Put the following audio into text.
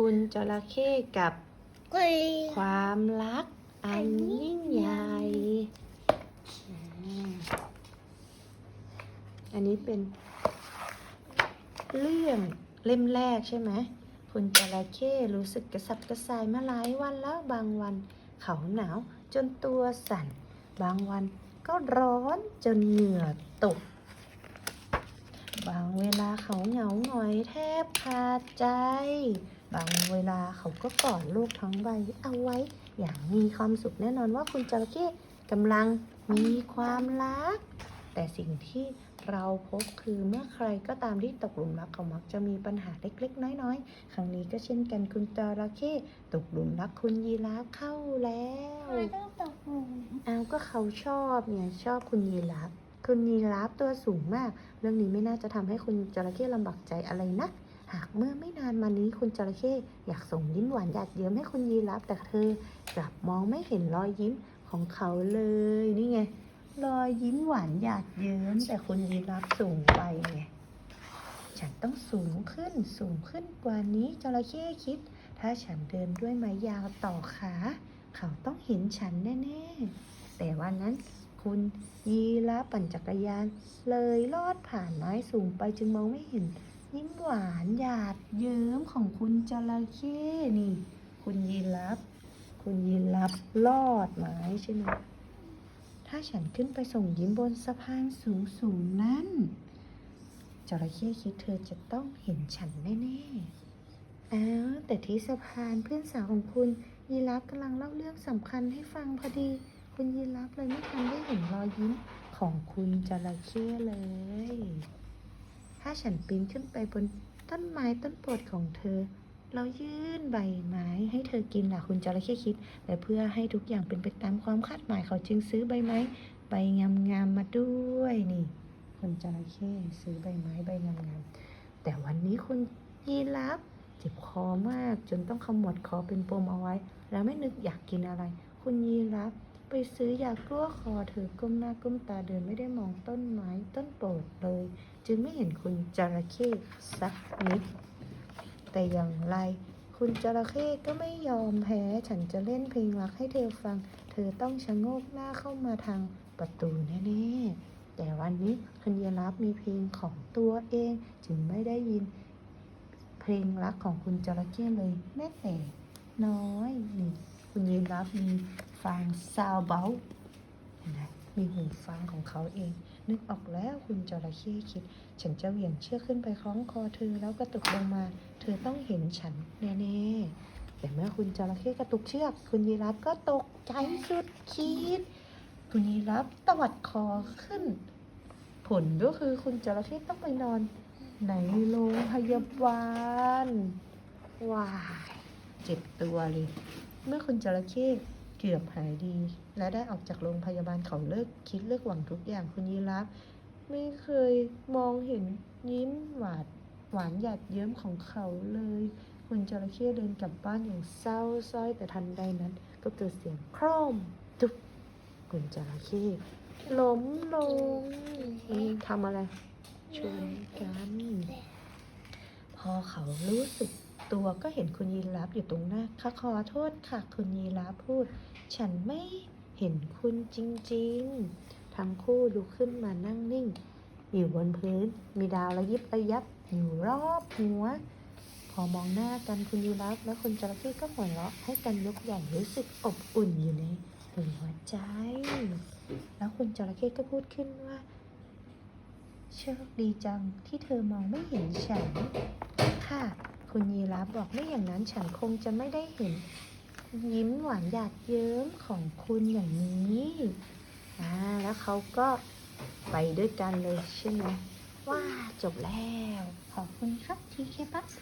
คุณจระเข้กับกุยความรักอันยิ่งใหญ่อ่าอันนี้เป็น เรื่องเล่มแรกใช่ไหม คุณจระเข้รู้สึกกระสับกระส่ายมาหลายวันแล้วบางวันเขาหนาวจนตัวสั่น บางวันก็ร้อนจนเหงื่อตก บางเวลาเขาเหงาหงอยแทบขาดใจ บางเวลาเขาก็กอดลูกทั้งใบเอาไว้ อย่างมีความสุขแน่นอนว่าคุณจระเข้กำลังมีความรัก แต่สิ่งที่เราพบคือเมื่อใครก็ตามที่ตกหลุมรักเขามักจะมีปัญหาเล็กๆ น้อยๆ ครั้งนี้ก็เช่นกันคุณจระเข้ตกหลุมรักคุณยีราฟเข้าแล้วทำไมต้องตกหลุมอ้าวก็เขาชอบเนี่ยชอบคุณยีราฟคุณยีราฟตัวสูงมาก เรื่องนี้ไม่น่าจะทำให้คุณจระเข้ลำบากใจอะไรนะ หากเมื่อไม่นานมานี้คุณจระเข้อยากส่งยิ้มหวานหยาดเยิ้มให้คุณยีราฟแต่เธอกลับมองไม่เห็นรอยยิ้มของเขาเลยนี่ไงรอยยิ้มหวานหยาดเยิ้มแต่คุณยีราฟสูงไปไงฉันต้องสูงขึ้นสูงขึ้นกว่านี้จระเข้คิด ถ้าฉันเดินด้วยไม้ยาวต่อขา เขาต้องเห็นฉันแน่ๆ แต่วันนั้นคุณยีราฟปั่นจักรยาน เลยลอดผ่านไม้สูงไปจึงมองไม่เห็น ยิ้มหวานหยาดเยิ้มของคุณจระเข้นี่ คุณยีราฟคุณยีราฟลอดไม้ใช่ไหมถ้าฉันขึ้นไปส่งยิ้มบนสะพานสูงสูงๆนั้นจระเข้คิดเธอจะต้องเห็นฉันแน่ๆอ้าวแต่ที่สะพานเพื่อนสาวของคุณยีราฟกำลังเล่าเรื่องสำคัญให้ฟังพอดี คุณยีราฟเลยไม่ทันได้เห็นรอยยิ้มของคุณจระเข้เลย ถ้าฉันปีนขึ้นไปบนต้นไม้ต้นโปรดของเธอ เรายื่นใบไม้ให้เธอกินล่ะคุณจระเข้คิด และเพื่อให้ทุกอย่างเป็นไปตามความคาดหมายเขาจึงซื้อใบไม้ใบงามๆมาด้วยนี่คุณจระเข้ซื้อใบไม้ใบงามๆแต่วันนี้คุณยีราฟเจ็บคอมากจนต้องขมวดคอเป็นปมเอาไว้ แล้วไม่นึกอยากกินอะไร คุณยีราฟ ไปซื้อยากลั้วคอเธอก้มหน้าก้มตาเดินไม่ได้มองต้นไม้ต้นโปรดเลย จึงไม่เห็นคุณจระเข้สักนิด แต่อย่างไรคุณจระเข้ก็ไม่ยอมแพ้ ฉันจะเล่นเพลงรักให้เธอฟัง เธอต้องชะโงกหน้าเข้ามาทางประตูแน่ๆ แต่วันนี้คุณยีราฟมีเพลงของตัวเอง จึงไม่ได้ยิน เพลงรักของคุณจระเข้เลยแม้แต่น้อยนี่คุณยีราฟมี ฟังซาวเบลนะมีหูฟังของเขาเอง นึกออกแล้วคุณจระเข้คิด ฉันจะเหวี่ยงเชือกขึ้นไปคล้องคอเธอแล้วกระตุกลงมา เธอต้องเห็นฉันแน่ๆแต่เมื่อคุณจระเข้กระตุกเชือก คุณยีราฟก็ตกใจสุดขีดคุณยีราฟตวัดคอขึ้น ผลก็คือคุณจระเข้ต้องไปนอนในโรงพยาบาลว้ายเจ็บตัวเลย เมื่อคุณจระเข้ กือบหายดี และได้ออกจากโรงพยาบาลเขาเลิกคิดเลิกหวังทุกอย่างคุณยีราฟไม่เคยมองเห็นยิ้มหวานหวานหยาดเยิ้มของเขาเลย คุณจระเข้เดินกลับบ้านอย่างเศร้าส้อยแต่ทันใดนั้น ก็เกิดเสียงโครมจุ๊บคุณจระเข้ล้มลงนี่ทำอะไรชวนกัน พอเขารู้สึก ตัวก็เห็นคุณยีราฟอยู่ตรงหน้าค่ะขอโทษค่ะ คุณยีราฟพูด ฉันไม่เห็นคุณจริงๆ ทั้งคู่ลุกขึ้นมานั่งนิ่ง อยู่บนพื้น มีดาวระยิบระยับอยู่รอบหัว พอมองหน้ากันคุณยีราฟและคุณจระเข้ก็หัวเราะให้กันยกใหญ่รู้สึกอบอุ่นอยู่ในหัวใจ แล้วคุณจระเข้ก็พูดขึ้นว่าโชคดีจังที่เธอมองไม่เห็นฉันค่ะ คุณยีราฟบอกไม่อย่างนั้นฉันคงจะไม่ได้เห็น ยิ้มหวานหยาดเยิ้มของคุณอย่างนี้อ่าแล้วเขาก็ไปด้วยกันเลยใช่ไหมว้าจบแล้ว ขอบคุณครับทีเคปัส